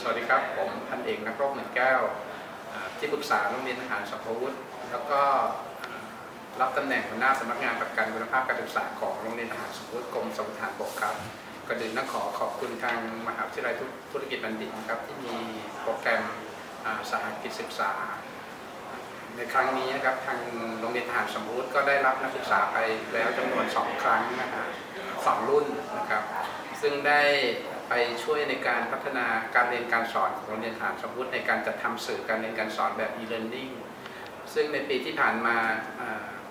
สวัสดีครับ ผมพันเอกนักรบเหมือนแก้ว ที่ปรึกษาโรงเรียนทหารสัมภวุฒิแล้วก็รับตำแหน่งหัวหน้าสำนักงานประกันคุณภาพการศึกษาของโรงเรียนทหารสัมภวุฒิกรมสมทานบกครับก่อนอื่นต้องขอขอบคุณทางมหาวิทยาลัยธุรกิจบัณฑิตนะครับที่มีโปรแกรมอ่าสหกิจศึกษา ในครั้งนี้นะครับทางโรงเรียนทหารสมมุติก็ได้รับนักศึกษาไปแล้วจำนวน 2 ครั้งนะฮะสองรุ่นนะครับ ซึ่งได้ ไปช่วยในการพัฒนาการเรียนการสอนของโรงเรียนทหารสมุติในการจัดทำสื่อการเรียนการสอนแบบ e-learning ซึ่งในปีที่ผ่านมา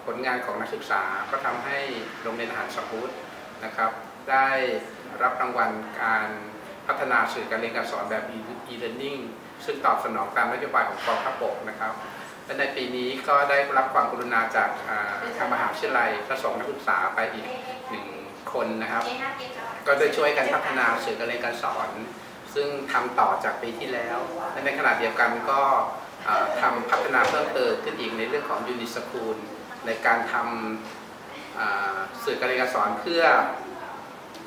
ผลงานของนักศึกษาก็ทำให้โรงเรียนทหารสมุตินะครับ ได้รับรางวัลการพัฒนาสื่อการเรียนการสอนแบบ e-learning ซึ่งตอบสนองตามนโยบายของกองทัพบกนะครับและในปีนี้ก็ได้รับความกรุณาจากทางมหาวิทยาลัยก็ส่งนักศึกษาไปอีกหนึ่ง คนนะครับ ก็ได้ช่วยกันพัฒนาสื่อการเรียนการสอน ซึ่งทำต่อจากปีที่แล้วและในขณะเดียวกันก็อ่าทำพัฒนาเพิ่มเติมขึ้นอีกในเรื่องของยูนิสคูลในการทำอ่าสื่อการเรียนการสอนเพื่อ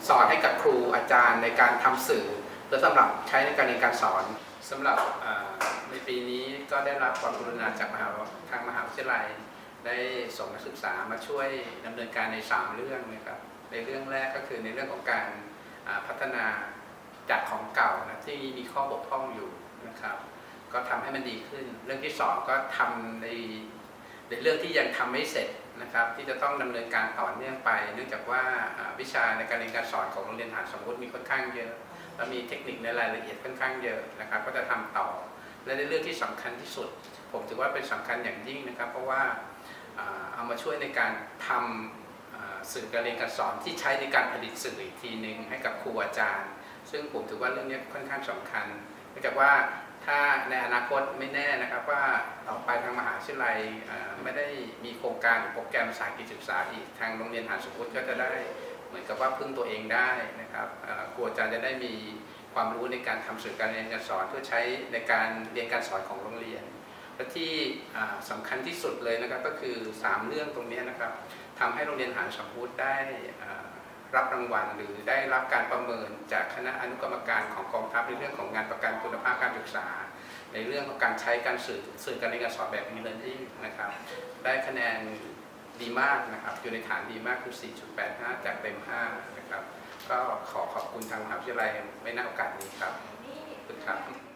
สอนให้กับครูอาจารย์ในการทำสื่อเพื่อสำหรับใช้ในการเรียนการสอนสำหรับอ่าในปีนี้ก็ได้รับความกรุณาจากมหาทางมหาวิทยาลัยได้ส่งนักศึกษามาช่วยดำเนินการใน 3 เรื่องนะครับ ในเรื่องแรกก็คือในเรื่องของการพัฒนาจากของเก่านะที่มีข้อบกพร่องอยู่นะครับ ก็ทำให้มันดีขึ้น เรื่องที่ 2 ก็ทำในในเรื่องที่ยังทำไม่เสร็จนะครับ ที่จะต้องดำเนินการต่อเนื่องไป เนื่องจากว่าวิชาในการเรียนการสอนของโรงเรียนฐานสมมติมีค่อนข้างเยอะและมีเทคนิคในรายละเอียดค่อนข้างเยอะนะครับ ก็จะทำต่อและในเรื่องที่สำคัญที่สุด ผมถือว่าเป็นสำคัญอย่างยิ่งนะครับ เพราะว่าเอามาช่วยในการทำอ่า สื่อการเรียนการสอนที่ใช้ในการผลิตสื่ออีกทีหนึ่งให้กับครูอาจารย์ ซึ่งผมถือว่าเรื่องนี้ค่อนข้างสำคัญเนื่องจากว่าถ้าในอนาคตไม่แน่นะครับว่าต่อไปทางมหาวิทยาลัยไม่ได้มีโครงการหรือโปรแกรมสายกิจศึกษาอีกทางโรงเรียนฐานสมมติก็จะได้เหมือนกับว่าพึ่งตัวเองได้นะครับครูอาจารย์จะได้มีความรู้ในการทำสื่อการเรียนการสอนเพื่อใช้ในการเรียนการสอนของโรงเรียน และที่อ่าสำคัญที่สุดเลยนะครับก็คือ 3 เรื่องตรงนี้นะครับทำให้โรงเรียนฐานสมพุทธได้รับรางวัลหรือได้รับการประเมินจากคณะอนุกรรมการของกองทัพในเรื่องของงานประกันคุณภาพการศึกษา ในเรื่องของการใช้การสื่อสื่อการเรียนการสอนแบบ e-learning นะครับ ได้คะแนนดีมากนะครับ อยู่ในฐานดีมากคือ 4.85 จากเต็ม 5 นะครับ ก็ขอขอบคุณทางมหาวิทยาลัยไว้ในโอกาสนี้ครับขอบคุณครับ